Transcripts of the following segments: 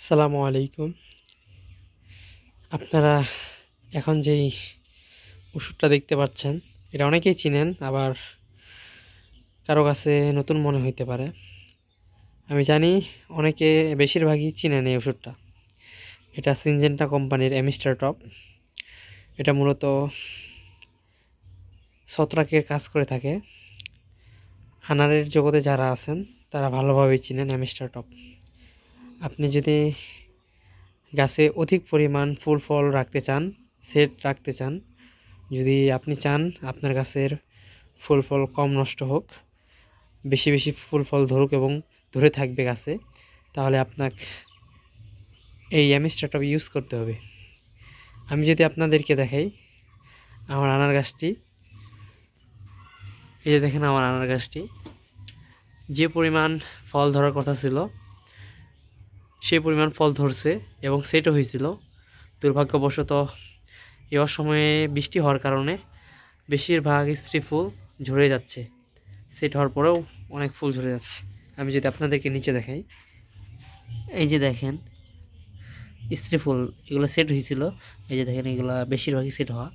আসসালামু আলাইকুম। আপনারা এখন যেই ওষুধটা দেখতে পাচ্ছেন, এটা অনেকেই চিনেন, আবার কারও কাছে নতুন মনে হইতে পারে। আমি জানি অনেকে বেশিরভাগই চিনেন এই ওষুধটা। এটা সিনজেন্টা কোম্পানির এমিস্টার টপ। এটা মূলত ছত্রাকের কাজ করে থাকে। আনারের জগতে যারা আছেন, তারা ভালোভাবেই চিনেন এমিস্টার টপ। আপনি যদি গাছে অধিক পরিমাণ ফুল, ফল রাখতে চান, সেট রাখতে চান, যদি আপনি চান আপনার গাছের ফুল, ফল কম নষ্ট হোক, বেশি বেশি ফুল, ফল ধরুক এবং ধরে থাকবে গাছে, তাহলে আপনাকে এই অ্যামিস্টারটা ইউজ করতে হবে। আমি যদি আপনাদেরকে দেখাই আমার আনার গাছটি, এই যে দেখেন আমার আনার গাছটি, যে পরিমাণ ফল ধরার কথা ছিল সেই পরিমাণ ফল ধরছে এবং সেটও হয়েছিল। দুর্ভাগ্যবশত এ অসময়ে বৃষ্টি হওয়ার কারণে বেশিরভাগ স্ত্রী ফুল ঝরে যাচ্ছে। সেট হওয়ার পরেও অনেক ফুল ঝরে যাচ্ছে। আমি যদি আপনাদেরকে নিচে দেখাই, এই যে দেখেন, স্ত্রী ফুল, এগুলো সেট হয়েছিল। এই যে দেখেন, এগুলো বেশিরভাগই সেট হওয়া।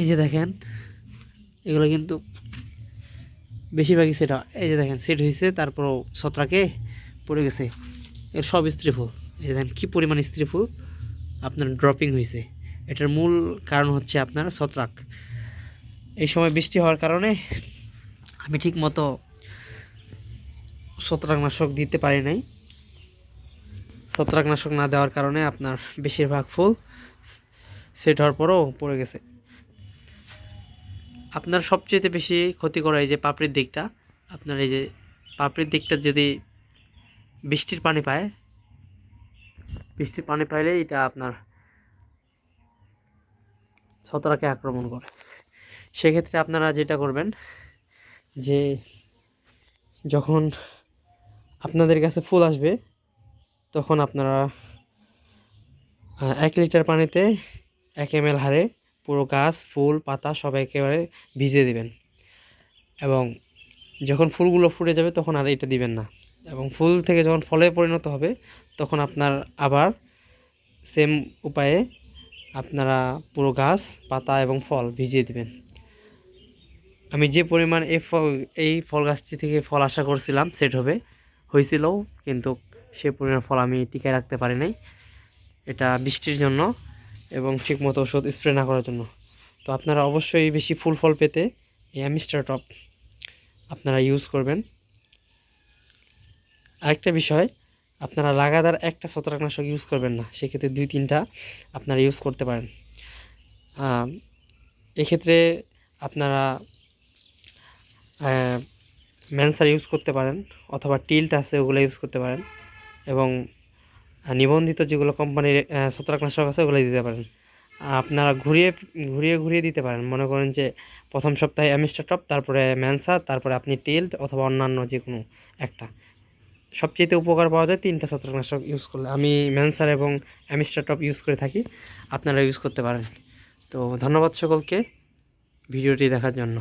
এই যে দেখেন, এগুলো কিন্তু বেশিরভাগই সেট হওয়া। এই যে দেখেন, সেট হয়েছে, তারপরও ছত্রাকে পড়ে গেছে। এর সব স্ত্রী ফুল। এই দেখেন কী পরিমাণ স্ত্রী ফুল। আপনার ড্রপিং হয়েছে এটার মূল কারণ হচ্ছে আপনার ছত্রাক। এই সময় বৃষ্টি হওয়ার কারণে আমি ঠিক মতো ছত্রাকনাশক দিতে পারি নাই। ছত্রাকনাশক না দেওয়ার কারণে আপনার বেশিরভাগ ফুল সেট হওয়ার পরও পড়ে গেছে। আপনার সবচেয়ে বেশি ক্ষতি করা এই যে পাপড়ির দিকটা, আপনার এই যে পাপড়ির দিকটা যদি বৃষ্টির পানি পায়। বৃষ্টির পানি পাইলে এটা আপনার ছত্রাকে আক্রমণ করে। সেক্ষেত্রে আপনারা যেটা করবেন যে যখন আপনাদের কাছে ফুল আসবে, তখন আপনারা এক লিটার পানিতে এক এম এল হারে পুরো গাছ, ফুল, পাতা সব একেবারে ভিজিয়ে দিবেন। এবং যখন ফুলগুলো ফুটে যাবে, তখন আর এটা দিবেন না। এবং ফুল থেকে যখন ফলে পরিণত হবে, তখন আপনার আবার সেম উপায়ে আপনারা পুরো গাছ, পাতা এবং ফল ভিজিয়ে দিবেন। আমি যে পরিমাণ এই ফল এই ফল গাছটি থেকে ফল আশা করছিলাম সেট হবে। হয়েছিলও, কিন্তু সে পরিমাণ ফল আমি টিকায় রাখতে পারি নাই। এটা বৃষ্টির জন্য এবং ঠিকমতো ওষুধ স্প্রে না করার জন্য। তো আপনারা অবশ্যই বেশি ফুল ফল পেতে এই অ্যামিস্টার টপ আপনারা ইউজ করবেন। আরেকটা বিষয়, আপনারা লাগাতার একটা ছত্রাকনাশক ইউজ করবেন না, সেক্ষেত্রে দুই, তিনটা আপনারা ইউজ করতে পারেন। এক্ষেত্রে আপনারা ম্যানসার ইউজ করতে পারেন অথবা টিল্ট আছে ওগুলো ইউজ করতে পারেন এবং নিবন্ধিত যেগুলো কোম্পানির ছত্রাকনাশক আছে ওগুলো দিতে পারেন। আপনারা ঘুরিয়ে ঘুরিয়ে ঘুরিয়ে দিতে পারেন। মনে করেন যে প্রথম সপ্তাহে অ্যামিস্টার টপ তারপরে ম্যানসার তারপরে আপনি টিল্ট অথবা অন্যান্য যে কোনো একটা। সবচেয়ে উপকার পাওয়া যায় তিনটা ছত্রাকনাশক ইউজ করলে। আমি ম্যানসার এবং অ্যামিস্টার টপ ইউজ করে থাকি আপনারা ইউজ করতে পারেন। তো ধন্যবাদ সকলকে ভিডিওটি দেখার জন্য।